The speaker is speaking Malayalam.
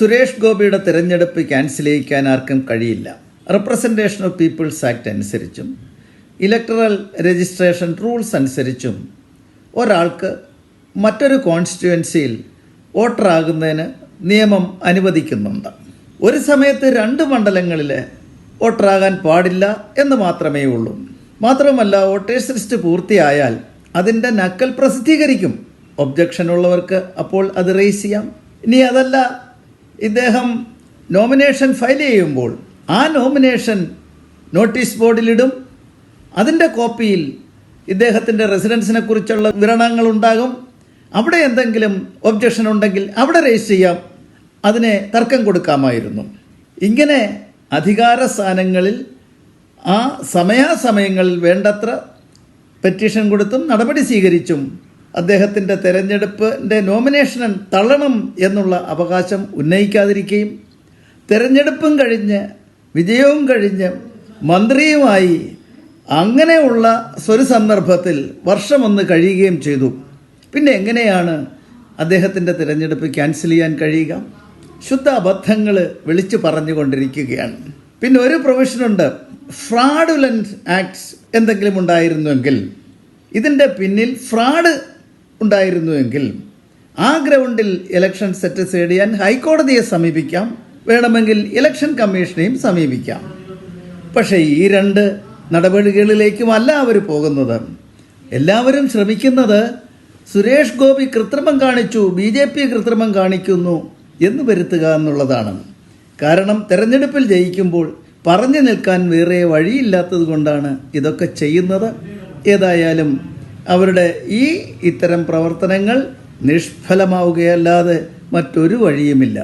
സുരേഷ് ഗോപിയുടെ തിരഞ്ഞെടുപ്പ് ക്യാൻസൽ ചെയ്യിക്കാൻ ആർക്കും കഴിയില്ല. റെപ്രസെന്റേഷൻ ഓഫ് പീപ്പിൾസ് ആക്ട് അനുസരിച്ചും ഇലക്ടറൽ രജിസ്ട്രേഷൻ റൂൾസ് അനുസരിച്ചും ഒരാൾക്ക് മറ്റൊരു കോൺസ്റ്റിറ്റ്യുവൻസിയിൽ വോട്ടറാകുന്നതിന് നിയമം അനുവദിക്കുന്നുണ്ട്. ഒരു സമയത്ത് രണ്ട് മണ്ഡലങ്ങളിൽ വോട്ടറാകാൻ പാടില്ല എന്ന് മാത്രമേ ഉള്ളൂ. മാത്രമല്ല വോട്ടേഴ്സ് ലിസ്റ്റ് പൂർത്തിയായാൽ അതിന്റെ നക്കൽ പ്രസിദ്ധീകരിക്കും. ഒബ്ജക്ഷൻ ഉള്ളവർക്ക് അപ്പോൾ അത് റേസ് ചെയ്യാം. ഇനി അതല്ല ഇദ്ദേഹം നോമിനേഷൻ ഫയൽ ചെയ്യുമ്പോൾ ആ നോമിനേഷൻ നോട്ടീസ് ബോർഡിലിടും. അതിന്റെ കോപ്പിയിൽ ഇദ്ദേഹത്തിന്റെ റെസിഡൻസിനെ കുറിച്ചുള്ള വിവരണങ്ങൾ ഉണ്ടാകും. അവിടെ എന്തെങ്കിലും ഒബ്ജക്ഷൻ ഉണ്ടെങ്കിൽ അവിടെ രജിസ്റ്റർ ചെയ്യാം. അതിനെ തർക്കം കൊടുക്കാമായിരുന്നു. ഇങ്ങനെ അധികാര സ്ഥാനങ്ങളിൽ ആ സമയാസമയങ്ങളിൽ വേണ്ടത്ര പെറ്റീഷൻ കൊടുത്തും നടപടി സ്വീകരിച്ചും അദ്ദേഹത്തിന്റെ തെരഞ്ഞെടുപ്പിന്റെ നോമിനേഷൻ തള്ളണം എന്നുള്ള അവകാശം ഉന്നയിക്കാതിരിക്കുകയും തെരഞ്ഞെടുപ്പും കഴിഞ്ഞ് വിജയവും കഴിഞ്ഞ് മന്ത്രിയുമായി അങ്ങനെയുള്ള സ്വരു സന്ദർഭത്തിൽ വർഷമൊന്ന് കഴിയുകയും ചെയ്തു. പിന്നെ എങ്ങനെയാണ് അദ്ദേഹത്തിന്റെ തിരഞ്ഞെടുപ്പ് ക്യാൻസൽ ചെയ്യാൻ കഴിയുക? ശുദ്ധ അബദ്ധങ്ങൾ വിളിച്ചു പറഞ്ഞുകൊണ്ടിരിക്കുകയാണ്. പിന്നെ ഒരു പ്രൊവിഷനുണ്ട് ഫ്രാഡുലന്റ് ആക്ട്സ് എന്തെങ്കിലും ഉണ്ടായിരുന്നുവെങ്കിൽ ഇതിന്റെ പിന്നിൽ ഫ്രാഡ് ഉണ്ടായിരുന്നുവെങ്കിൽ ആ ഗ്രൗണ്ടിൽ ഇലക്ഷൻ സെറ്റ് ചെയ്യാൻ ഹൈക്കോടതിയെ സമീപിക്കാം. വേണമെങ്കിൽ ഇലക്ഷൻ കമ്മീഷനെയും സമീപിക്കാം. പക്ഷേ ഈ രണ്ട് നടപടികളിലേക്കുമല്ല അവർ പോകുന്നത്. എല്ലാവരും ശ്രമിക്കുന്നത് സുരേഷ് ഗോപി കൃത്രിമം കാണിച്ചു ബി ജെ പി കൃത്രിമം കാണിക്കുന്നു എന്ന് വരുത്തുക എന്നുള്ളതാണ്. കാരണം തെരഞ്ഞെടുപ്പിൽ ജയിക്കുമ്പോൾ പറഞ്ഞു നിൽക്കാൻ വേറെ വഴിയില്ലാത്തത് കൊണ്ടാണ് ഇതൊക്കെ ചെയ്യുന്നത്. ഏതായാലും അവരുടെ ഈ ഇത്തരം പ്രവർത്തനങ്ങൾ നിഷ്ഫലമാവുകയല്ലാതെ മറ്റൊരു വഴിയുമില്ല.